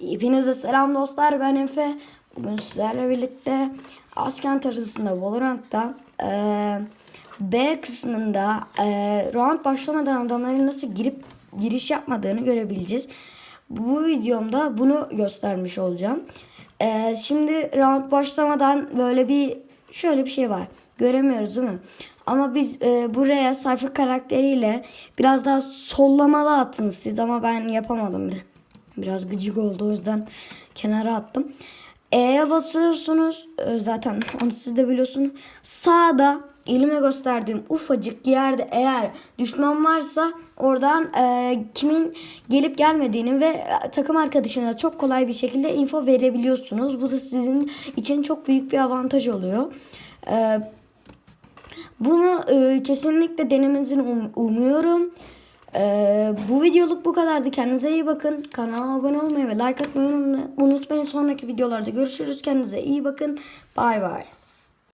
Hepinize selam dostlar ben Efe. Bugün sizlerle birlikte Askent haritasında Valorant'ta eee, B kısmında eee round başlamadan adamların nasıl girip giriş yapmadığını görebileceğiz. Bu videomda bunu göstermiş olacağım. Eee, şimdi round başlamadan böyle bir şöyle bir şey var. Göremiyoruz değil mi? Ama biz e, buraya sayfa karakteriyle biraz daha sollamalı attınız siz ama ben yapamadım. Biraz gıcık oldu o yüzden kenara attım. E'ye basıyorsunuz. E, Zaten onu siz de biliyorsunuz. Sağda elime gösterdiğim ufacık yerde eğer düşman varsa oradan e, kimin gelip gelmediğini ve e, takım arkadaşına çok kolay bir şekilde info verebiliyorsunuz. Bu da sizin için çok büyük bir avantaj oluyor. E, bunu e, kesinlikle denemenizi um- umuyorum. E, bu videoluk bu kadardı. Kendinize iyi bakın. Kanala abone olmayı ve like atmayı unutmayın. Sonraki videolarda görüşürüz. Kendinize iyi bakın. Bay bay.